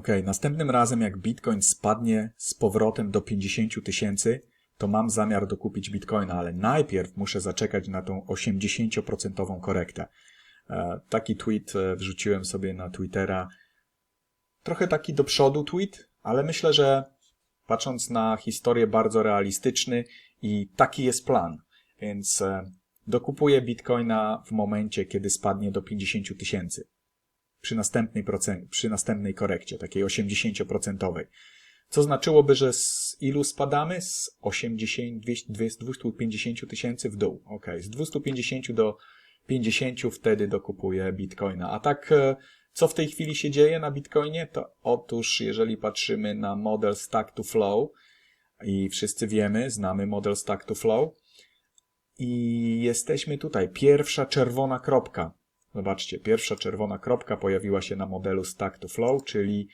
Ok, następnym razem jak Bitcoin spadnie z powrotem do 50 tysięcy, to mam zamiar dokupić Bitcoina, ale najpierw muszę zaczekać na tą 80% korektę. E, Taki tweet e, wrzuciłem sobie na Twittera. Trochę taki do przodu tweet, ale myślę, że patrząc na historię bardzo realistyczny i taki jest plan. Więc e, dokupuję Bitcoina w momencie, kiedy spadnie do 50 tysięcy. Przy następnej, procen- przy następnej korekcie, takiej 80%. Co znaczyłoby, że z ilu spadamy? Z 80, 200, 250 tysięcy w dół. Ok, z 250 do 50 wtedy dokupuję Bitcoina. A tak, e, co w tej chwili się dzieje na Bitcoinie? To otóż, jeżeli patrzymy na model Stack to Flow, i wszyscy wiemy, znamy model Stack to Flow, i jesteśmy tutaj. Pierwsza czerwona kropka. Zobaczcie, pierwsza czerwona kropka pojawiła się na modelu Stack to Flow, czyli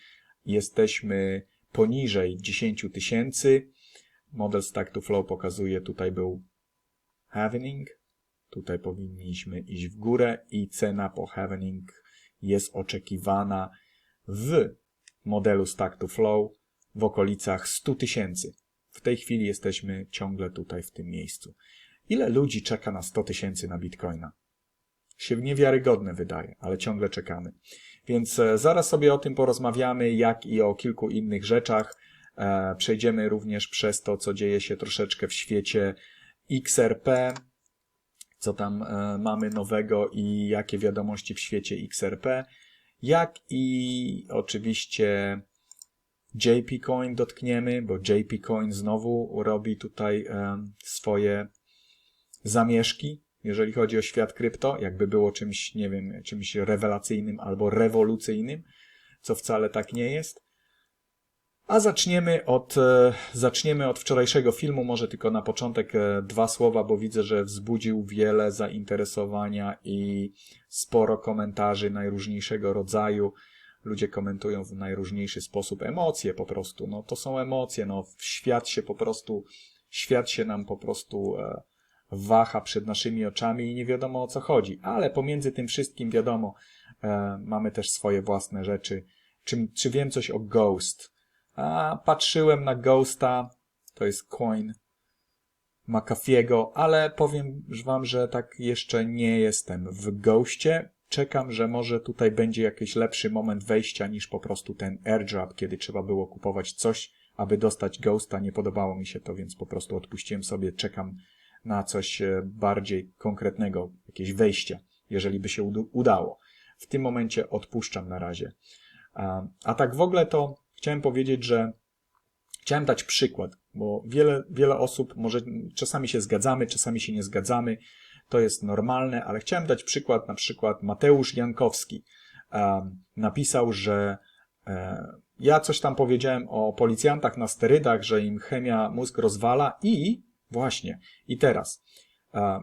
jesteśmy poniżej 10 tysięcy. Model Stack to Flow pokazuje, tutaj był Havening, tutaj powinniśmy iść w górę i cena po Havening jest oczekiwana w modelu Stack to Flow w okolicach 100 tysięcy. W tej chwili jesteśmy ciągle tutaj w tym miejscu. Ile ludzi czeka na 100 tysięcy na Bitcoina? Się niewiarygodne wydaje, ale ciągle czekamy. Więc e, zaraz sobie o tym porozmawiamy, jak i o kilku innych rzeczach. E, Przejdziemy również przez to, co dzieje się troszeczkę w świecie XRP, co tam e, mamy nowego i jakie wiadomości w świecie XRP, jak i oczywiście JP Coin dotkniemy, bo JP Coin znowu robi tutaj swoje zamieszki, jeżeli chodzi o świat krypto, jakby było czymś, nie wiem, czymś rewelacyjnym albo rewolucyjnym, co wcale tak nie jest. A zaczniemy od, e, zaczniemy od wczorajszego filmu, może tylko na początek e, dwa słowa, bo widzę, że wzbudził wiele zainteresowania i sporo komentarzy najróżniejszego rodzaju. Ludzie komentują w najróżniejszy sposób emocje po prostu. No to są emocje, no świat się po prostu, świat się nam po prostu e, waha przed naszymi oczami i nie wiadomo o co chodzi. Ale pomiędzy tym wszystkim wiadomo, e, mamy też swoje własne rzeczy. Czy, czy wiem coś o Ghost? A, patrzyłem na Ghosta, to jest coin McAfee'ego, ale powiem wam, że tak jeszcze nie jestem w Ghostie. Czekam, że może tutaj będzie jakiś lepszy moment wejścia niż po prostu ten airdrop, kiedy trzeba było kupować coś, aby dostać Ghosta. Nie podobało mi się to, więc po prostu odpuściłem sobie. Czekam na coś e, bardziej konkretnego, jakieś wejście, jeżeli by się udało. W tym momencie odpuszczam na razie. A, tak w ogóle to chciałem powiedzieć, że chciałem dać przykład, bo wiele, wiele osób, może czasami się zgadzamy, czasami się nie zgadzamy, to jest normalne, ale chciałem dać przykład, na przykład Mateusz Jankowski napisał, że e, ja coś tam powiedziałem o policjantach na sterydach, że im chemia mózg rozwala i właśnie, i teraz e,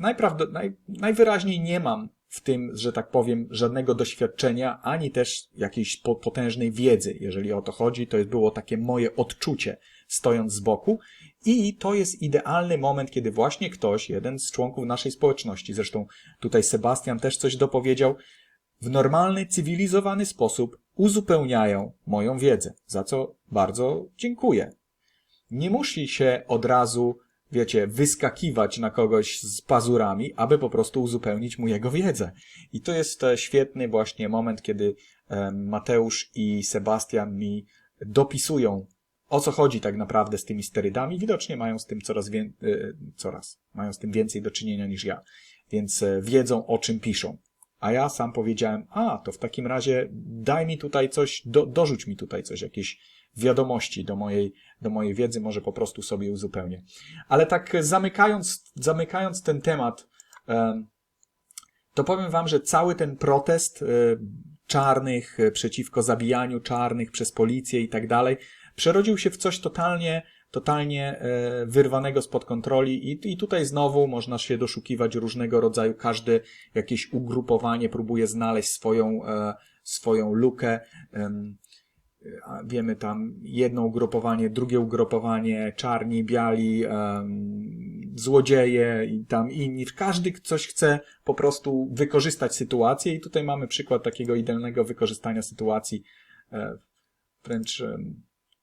najprawd- naj, najwyraźniej nie mam w tym, że tak powiem, żadnego doświadczenia, ani też jakiejś potężnej wiedzy. Jeżeli o to chodzi, to było takie moje odczucie, stojąc z boku. I to jest idealny moment, kiedy właśnie ktoś, jeden z członków naszej społeczności, zresztą tutaj Sebastian też coś dopowiedział, w normalny, cywilizowany sposób uzupełniają moją wiedzę, za co bardzo dziękuję. Nie musi się od razu wiecie, wyskakiwać na kogoś z pazurami, aby po prostu uzupełnić mu jego wiedzę. I to jest e, świetny właśnie moment, kiedy e, Mateusz i Sebastian mi dopisują, o co chodzi tak naprawdę z tymi sterydami. Widocznie mają z tym coraz, wie... E, coraz, mają z tym więcej do czynienia niż ja, więc wiedzą o czym piszą. A ja sam powiedziałem, a to w takim razie daj mi tutaj coś, do, dorzuć mi tutaj coś, jakieś wiadomości do mojej, do mojej wiedzy, może po prostu sobie uzupełnię. Ale tak zamykając, zamykając ten temat, to powiem wam, że cały ten protest e, czarnych e, przeciwko zabijaniu czarnych przez policję i tak dalej, przerodził się w coś totalnie, totalnie e, wyrwanego spod kontroli i, i tutaj znowu można się doszukiwać różnego rodzaju, każde jakieś ugrupowanie próbuje znaleźć swoją, swoją lukę wiemy tam jedno ugrupowanie, drugie ugrupowanie, czarni, biali, złodzieje i tam inni. Każdy coś chce po prostu wykorzystać sytuację i tutaj mamy przykład takiego idealnego wykorzystania sytuacji e, wręcz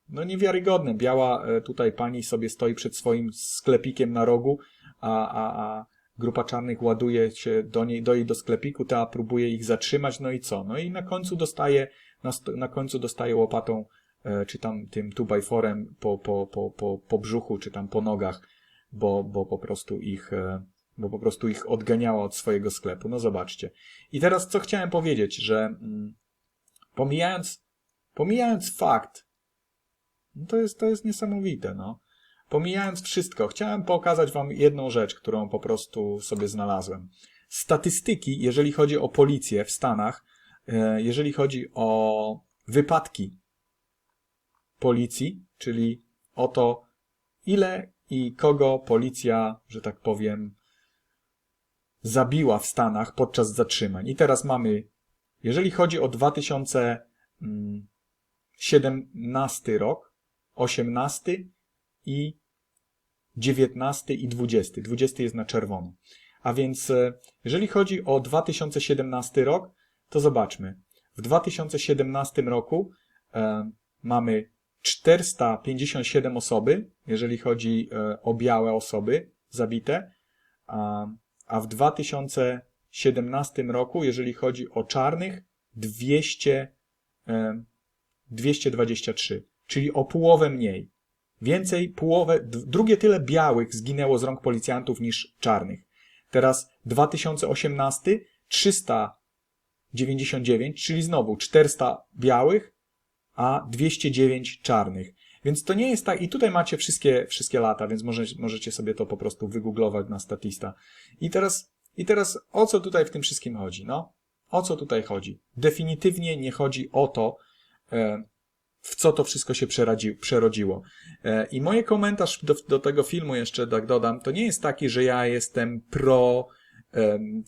no niewiarygodne. Biała e, tutaj pani sobie stoi przed swoim sklepikiem na rogu, a, a, a grupa czarnych ładuje się do niej, do jej do sklepiku, ta próbuje ich zatrzymać, no i co? No i na końcu dostaje, na, na końcu dostaje łopatą, e, czy tam tym 2x4 po, po, po, po, po brzuchu, czy tam po nogach, bo, bo po prostu ich, e, bo po prostu ich odganiała od swojego sklepu. No zobaczcie. I teraz co chciałem powiedzieć, że mm, pomijając, pomijając fakt, no to jest, to jest niesamowite, no. Pomijając wszystko, chciałem pokazać Wam jedną rzecz, którą po prostu sobie znalazłem. Statystyki, jeżeli chodzi o policję w Stanach, jeżeli chodzi o wypadki policji, czyli o to, ile i kogo policja, że tak powiem, zabiła w Stanach podczas zatrzymań. I teraz mamy, jeżeli chodzi o 2017 rok, 18 i 19 i 20. 20 jest na czerwono. A więc e, jeżeli chodzi o 2017 rok, to zobaczmy. W 2017 roku e, mamy 457 osoby, jeżeli chodzi e, o białe osoby zabite, a, a w 2017 roku, jeżeli chodzi o czarnych, 200, e, 223, czyli o połowę mniej. Więcej, połowę, drugie tyle białych zginęło z rąk policjantów niż czarnych. Teraz 2018 399, czyli znowu 400 białych, a 209 czarnych. Więc to nie jest tak, i tutaj macie wszystkie, wszystkie lata, więc może, możecie sobie to po prostu wygooglować na statista. I teraz, I teraz o co tutaj w tym wszystkim chodzi? No, o co tutaj chodzi? Definitywnie nie chodzi o to, e, w co to wszystko się przerodziło. E, I moje komentarz do, do tego filmu jeszcze tak dodam, to nie jest taki, że ja jestem pro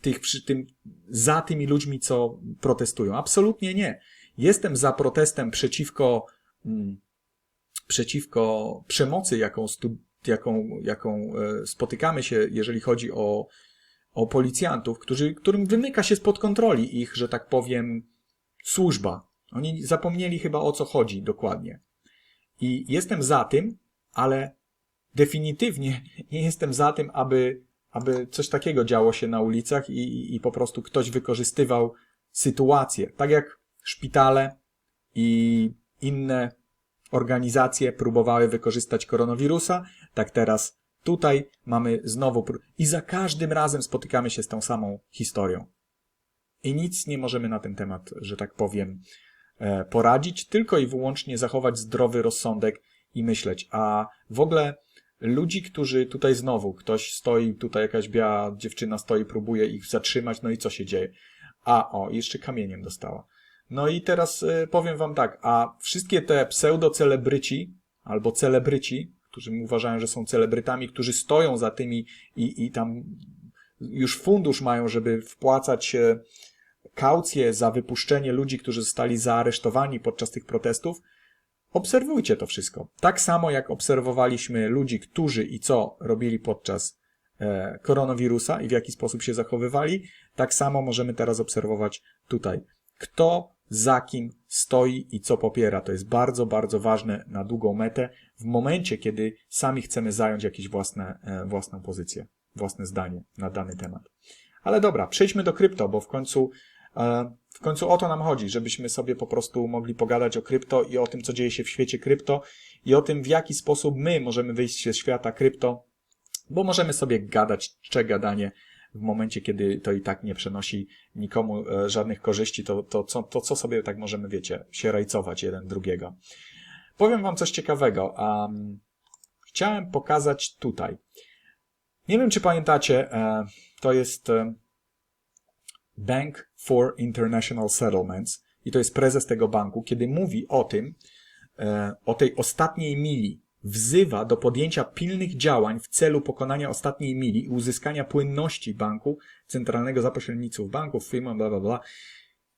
tych, przy tym, za tymi ludźmi, co protestują. Absolutnie nie. Jestem za protestem przeciwko, mm, przeciwko przemocy, jaką, stu, jaką, jaką e, spotykamy się, jeżeli chodzi o, o policjantów, którzy, którym wymyka się spod kontroli ich, że tak powiem, służba. Oni zapomnieli chyba o co chodzi dokładnie. I jestem za tym, ale definitywnie nie jestem za tym, aby, aby coś takiego działo się na ulicach i, i, po prostu ktoś wykorzystywał sytuację. Tak jak szpitale i inne organizacje próbowały wykorzystać koronawirusa, tak teraz tutaj mamy znowu i za każdym razem spotykamy się z tą samą historią. I nic nie możemy na ten temat, że tak powiem, e, poradzić, tylko i wyłącznie zachować zdrowy rozsądek i myśleć. A w ogóle ludzi, którzy tutaj znowu, ktoś stoi, tutaj jakaś biała dziewczyna stoi, próbuje ich zatrzymać, no i co się dzieje? A, o, jeszcze kamieniem dostała. No i teraz y, powiem wam tak, a wszystkie te pseudo-celebryci, albo celebryci, którzy uważają, że są celebrytami, którzy stoją za tymi i, i tam już fundusz mają, żeby wpłacać e, kaucje za wypuszczenie ludzi, którzy zostali zaaresztowani podczas tych protestów, obserwujcie to wszystko. Tak samo jak obserwowaliśmy ludzi, którzy i co robili podczas e, koronawirusa i w jaki sposób się zachowywali, tak samo możemy teraz obserwować tutaj. Kto za kim stoi i co popiera. To jest bardzo, bardzo ważne na długą metę w momencie, kiedy sami chcemy zająć jakieś własne, e, własną pozycję, własne zdanie na dany temat. Ale dobra, przejdźmy do krypto, bo w końcu, w końcu o to nam chodzi, żebyśmy sobie po prostu mogli pogadać o krypto i o tym, co dzieje się w świecie krypto i o tym, w jaki sposób my możemy wyjść ze świata krypto, bo możemy sobie gadać, cze gadanie w momencie, kiedy to i tak nie przenosi nikomu e, żadnych korzyści, to, to, co, to co sobie tak możemy, wiecie, się rajcować jeden drugiego. Powiem wam coś ciekawego. Um, chciałem pokazać tutaj. Nie wiem, czy pamiętacie, e, to jest e, Bank for International Settlements i to jest prezes tego banku, kiedy mówi o tym, e, o tej ostatniej mili, wzywa do podjęcia pilnych działań w celu pokonania ostatniej mili i uzyskania płynności banku, centralnego za pośrednictwem banków, firm, bla, bla, bla.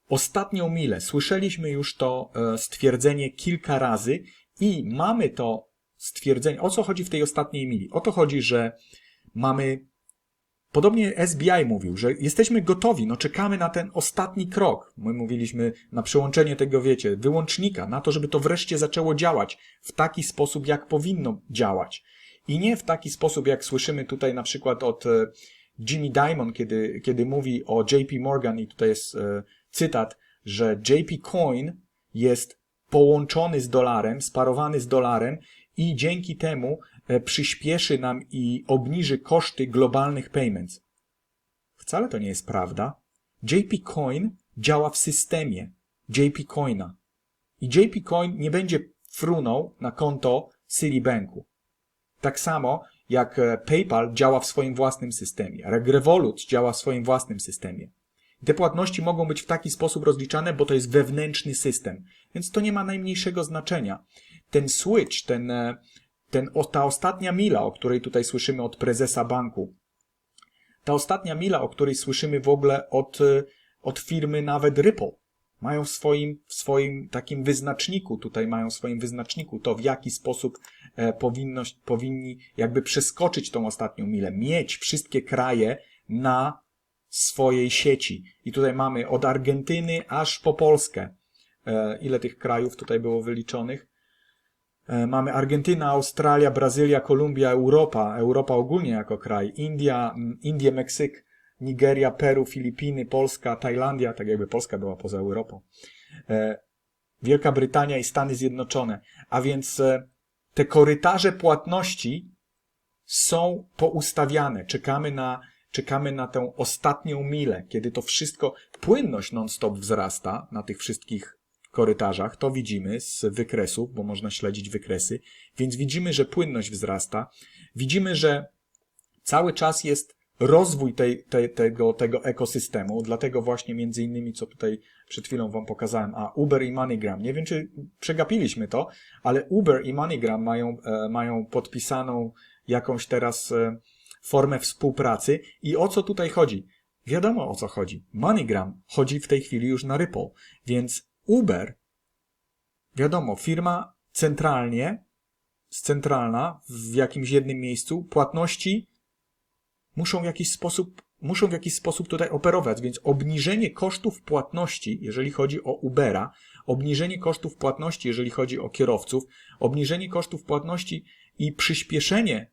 Ostatnią milę. Słyszeliśmy już to e, stwierdzenie kilka razy i mamy to stwierdzenie. O co chodzi w tej ostatniej mili? O to chodzi, że mamy Podobnie SBI mówił, że jesteśmy gotowi, no czekamy na ten ostatni krok. My mówiliśmy na przełączenie tego, wiecie, wyłącznika, na to, żeby to wreszcie zaczęło działać w taki sposób, jak powinno działać. I nie w taki sposób, jak słyszymy tutaj na przykład od e, Jimmy Dimon, kiedy, kiedy mówi o JP Morgan i tutaj jest e, cytat, że JP Coin jest połączony z dolarem, sparowany z dolarem i dzięki temu przyspieszy nam i obniży koszty globalnych payments. Wcale to nie jest prawda. JP Coin działa w systemie JP Coina. I JP Coin nie będzie frunął na konto Citibanku. Tak samo jak e, PayPal działa w swoim własnym systemie, jak Revolut działa w swoim własnym systemie. Te płatności mogą być w taki sposób rozliczane, bo to jest wewnętrzny system, więc to nie ma najmniejszego znaczenia. Ten switch, ten, e, ten, ta ostatnia mila, o której tutaj słyszymy od prezesa banku, ta ostatnia mila, o której słyszymy w ogóle od, e, od firmy nawet Ripple, mają w swoim, w swoim takim wyznaczniku, tutaj mają w swoim wyznaczniku to, w jaki sposób e, powinność, powinni jakby przeskoczyć tą ostatnią milę, mieć wszystkie kraje na swojej sieci. I tutaj mamy od Argentyny aż po Polskę. E, ile tych krajów tutaj było wyliczonych? E, Mamy Argentyna, Australia, Brazylia, Kolumbia, Europa, Europa ogólnie jako kraj, India, Indie, Meksyk, Nigeria, Peru, Filipiny, Polska, Tajlandia, tak jakby Polska była poza Europą, e, Wielka Brytania i Stany Zjednoczone. A więc e, te korytarze płatności są poustawiane. Czekamy na, czekamy na tę ostatnią milę, kiedy to wszystko, płynność non-stop wzrasta na tych wszystkich korytarzach. To widzimy z wykresów, bo można śledzić wykresy. Więc widzimy, że płynność wzrasta. Widzimy, że cały czas jest rozwój tej, tej, tego, tego ekosystemu, dlatego właśnie między innymi, co tutaj przed chwilą wam pokazałem, a Uber i MoneyGram. Nie wiem, czy przegapiliśmy to, ale Uber i MoneyGram mają, e, mają podpisaną jakąś teraz e, formę współpracy i o co tutaj chodzi? Wiadomo o co chodzi. MoneyGram chodzi w tej chwili już na Ripple, więc Uber, wiadomo, firma centralnie, centralna w jakimś jednym miejscu, płatności muszą w jakiś sposób, muszą w jakiś sposób tutaj operować, więc obniżenie kosztów płatności, jeżeli chodzi o Ubera, obniżenie kosztów płatności, jeżeli chodzi o kierowców, obniżenie kosztów płatności i przyspieszenie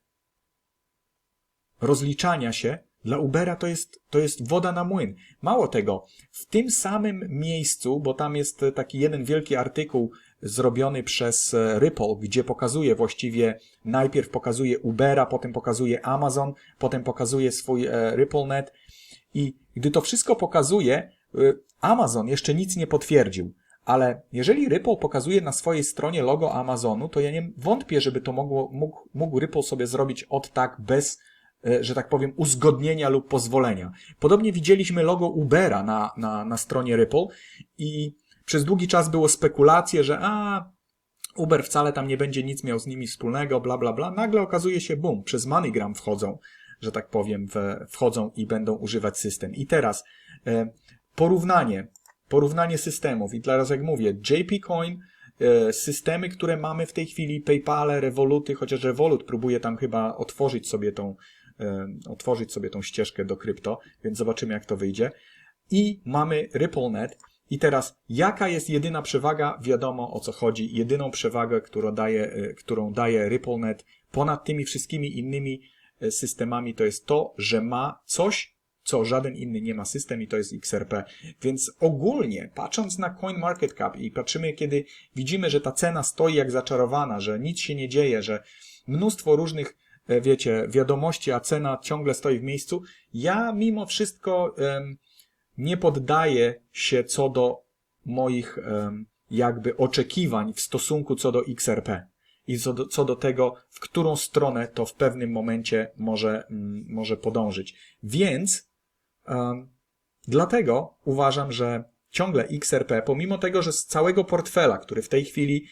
rozliczania się dla Ubera to jest, to jest woda na młyn. Mało tego, w tym samym miejscu, bo tam jest taki jeden wielki artykuł zrobiony przez Ripple, gdzie pokazuje właściwie, najpierw pokazuje Ubera, potem pokazuje Amazon, potem pokazuje swój e, RippleNet i gdy to wszystko pokazuje, e, Amazon jeszcze nic nie potwierdził. Ale jeżeli Ripple pokazuje na swojej stronie logo Amazonu, to ja nie wątpię, żeby to mogło, mógł, mógł Ripple sobie zrobić od tak bez że tak powiem, uzgodnienia lub pozwolenia. Podobnie widzieliśmy logo Ubera na, na, na stronie Ripple i przez długi czas było spekulacje, że a, Uber wcale tam nie będzie nic miał z nimi wspólnego, bla, bla, bla. Nagle okazuje się, bum, przez MoneyGram wchodzą, że tak powiem, wchodzą i będą używać system. I teraz e, porównanie, porównanie systemów. I teraz jak mówię, JP Coin, e, systemy, które mamy w tej chwili, PayPale, Revoluty, chociaż Revolut próbuje tam chyba otworzyć sobie tą, e, otworzyć sobie tą ścieżkę do krypto, więc zobaczymy jak to wyjdzie. I mamy RippleNet. I teraz, jaka jest jedyna przewaga? Wiadomo o co chodzi. Jedyną przewagę, którą daje, e, którą daje RippleNet ponad tymi wszystkimi innymi e, systemami, to jest to, że ma coś, co żaden inny nie ma system i to jest XRP. Więc ogólnie, patrząc na CoinMarketCap i patrzymy, kiedy widzimy, że ta cena stoi jak zaczarowana, że nic się nie dzieje, że mnóstwo różnych, wiecie, wiadomości, a cena ciągle stoi w miejscu, ja mimo wszystko nie poddaję się co do moich jakby oczekiwań w stosunku co do XRP i co do, co do tego, w którą stronę to w pewnym momencie może, mm, może podążyć. Więc dlatego uważam, że ciągle XRP, pomimo tego, że z całego portfela, który w tej chwili e,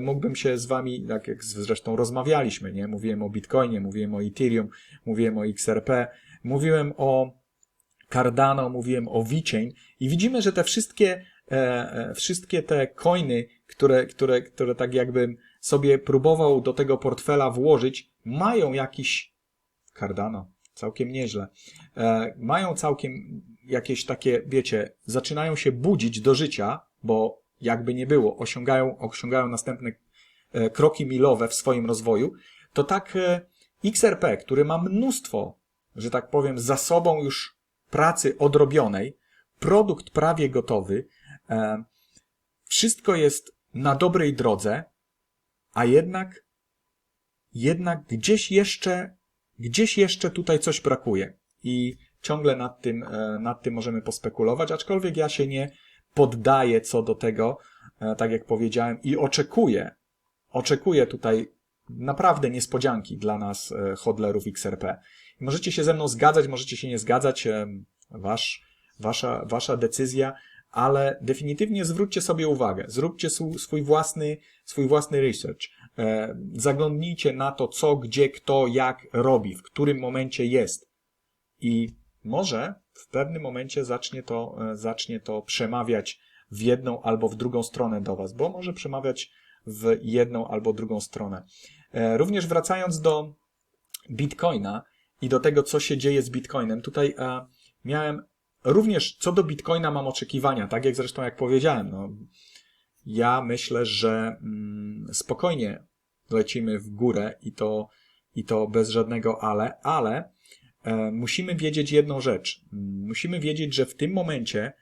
mógłbym się z wami, tak jak zresztą rozmawialiśmy, nie? Mówiłem o Bitcoinie, mówiłem o Ethereum, mówiłem o XRP, mówiłem o Cardano, mówiłem o VeChain i widzimy, że te wszystkie, e, e, wszystkie te coiny, które, które, które tak jakbym sobie próbował do tego portfela włożyć, mają jakiś Cardano, całkiem nieźle. E, mają całkiem jakieś takie, wiecie, zaczynają się budzić do życia, bo jakby nie było, osiągają, osiągają następne e, kroki milowe w swoim rozwoju, to tak e, XRP, który ma mnóstwo, że tak powiem, za sobą już pracy odrobionej, produkt prawie gotowy, e, wszystko jest na dobrej drodze, a jednak, jednak gdzieś jeszcze, gdzieś jeszcze tutaj coś brakuje. I ciągle nad tym, nad tym możemy pospekulować, aczkolwiek ja się nie poddaję co do tego, e, tak jak powiedziałem, i oczekuję, oczekuję tutaj naprawdę niespodzianki dla nas, e, hodlerów XRP. Możecie się ze mną zgadzać, możecie się nie zgadzać, wasz, wasza, wasza decyzja, ale definitywnie zwróćcie sobie uwagę, zróbcie swój własny, swój własny research, zaglądnijcie na to, co, gdzie, kto, jak robi, w którym momencie jest i może w pewnym momencie zacznie to, e, zacznie to przemawiać w jedną albo w drugą stronę do Was, bo może przemawiać w jedną albo drugą stronę. E, również wracając do Bitcoina i do tego, co się dzieje z Bitcoinem, tutaj e, miałem również co do Bitcoina mam oczekiwania, tak jak zresztą jak powiedziałem, no, ja myślę, że mm, spokojnie lecimy w górę i to, i to bez żadnego ale, ale musimy wiedzieć jedną rzecz. Musimy wiedzieć, że w tym momencie,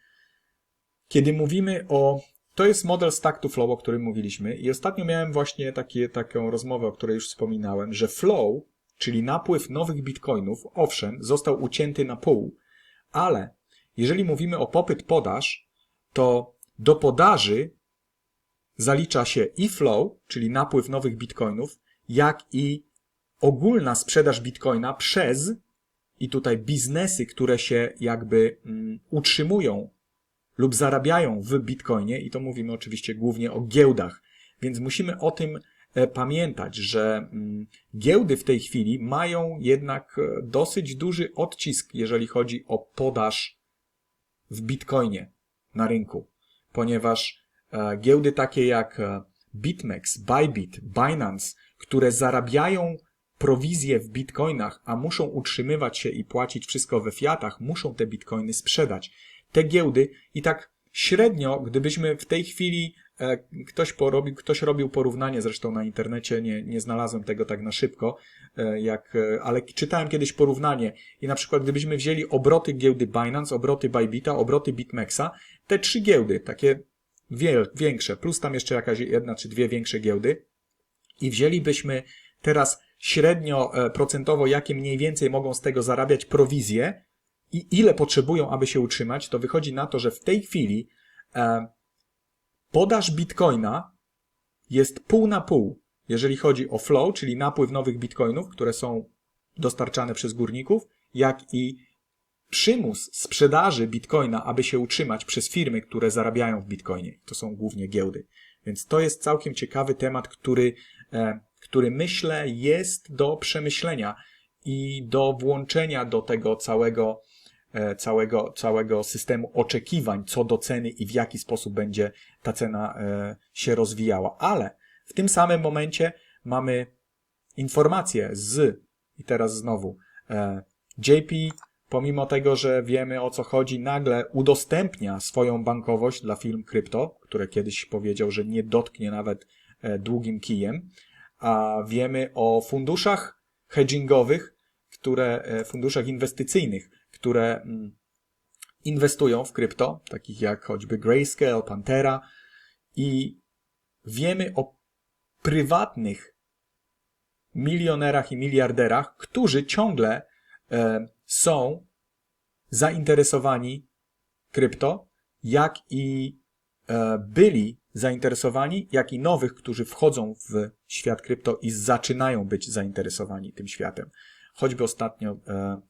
kiedy mówimy o. To jest model stack to flow, o którym mówiliśmy, i ostatnio miałem właśnie takie, taką rozmowę, o której już wspominałem, że flow, czyli napływ nowych bitcoinów, owszem, został ucięty na pół, ale jeżeli mówimy o popyt-podaż, to do podaży zalicza się i flow, czyli napływ nowych bitcoinów, jak i ogólna sprzedaż bitcoina przez i tutaj biznesy, które się jakby mm, utrzymują lub zarabiają w bitcoinie, i to mówimy oczywiście głównie o giełdach, więc musimy o tym e, pamiętać, że mm, giełdy w tej chwili mają jednak e, dosyć duży odcisk, jeżeli chodzi o podaż w bitcoinie na rynku, ponieważ e, giełdy takie jak BitMEX, Bybit, Binance, które zarabiają prowizje w bitcoinach, a muszą utrzymywać się i płacić wszystko we fiatach, muszą te bitcoiny sprzedać. Te giełdy i tak średnio, gdybyśmy w tej chwili e, ktoś porobił, ktoś robił porównanie, zresztą na internecie nie, nie znalazłem tego tak na szybko, e, jak, e, ale czytałem kiedyś porównanie i na przykład gdybyśmy wzięli obroty giełdy Binance, obroty Bybita, obroty BitMEXa, te trzy giełdy, takie wiel, większe, plus tam jeszcze jakaś jedna czy dwie większe giełdy i wzięlibyśmy teraz średnio e, procentowo, jakie mniej więcej mogą z tego zarabiać prowizje i ile potrzebują, aby się utrzymać, to wychodzi na to, że w tej chwili e, podaż bitcoina jest pół na pół, jeżeli chodzi o flow, czyli napływ nowych bitcoinów, które są dostarczane przez górników, jak i przymus sprzedaży bitcoina, aby się utrzymać przez firmy, które zarabiają w bitcoinie. To są głównie giełdy. Więc to jest całkiem ciekawy temat, który e, który myślę jest do przemyślenia i do włączenia do tego całego, e, całego, całego systemu oczekiwań co do ceny i w jaki sposób będzie ta cena e, się rozwijała. Ale w tym samym momencie mamy informacje z, i teraz znowu, e, JP, pomimo tego, że wiemy o co chodzi, nagle udostępnia swoją bankowość dla firm krypto, które kiedyś powiedział, że nie dotknie nawet długim kijem, a wiemy o funduszach hedgingowych, które, e, funduszach inwestycyjnych, które mm, inwestują w krypto, takich jak choćby Grayscale, Pantera. I wiemy o prywatnych milionerach i miliarderach, którzy ciągle e, są zainteresowani krypto, jak i e, byli zainteresowani, jak i nowych, którzy wchodzą w świat krypto i zaczynają być zainteresowani tym światem. Choćby ostatnio e,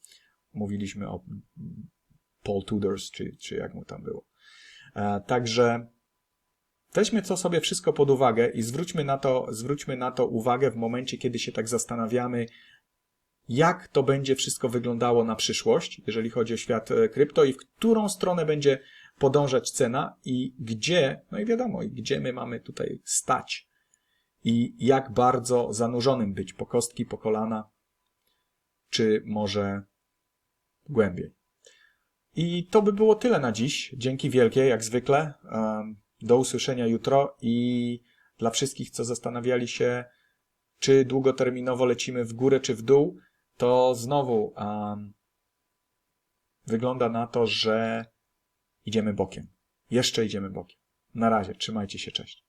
mówiliśmy o Paul Tudors, czy, czy jak mu tam było. E, także weźmy to sobie wszystko pod uwagę i zwróćmy na, to, zwróćmy na to uwagę w momencie, kiedy się tak zastanawiamy, jak to będzie wszystko wyglądało na przyszłość, jeżeli chodzi o świat e, krypto i w którą stronę będzie podążać cena i gdzie, no i wiadomo, gdzie my mamy tutaj stać i jak bardzo zanurzonym być po kostki, po kolana, czy może głębiej. I to by było tyle na dziś. Dzięki wielkie, jak zwykle. Do usłyszenia jutro i dla wszystkich, co zastanawiali się, czy długoterminowo lecimy w górę czy w dół, to znowu um, wygląda na to, że idziemy bokiem. Jeszcze idziemy bokiem. Na razie, trzymajcie się, cześć.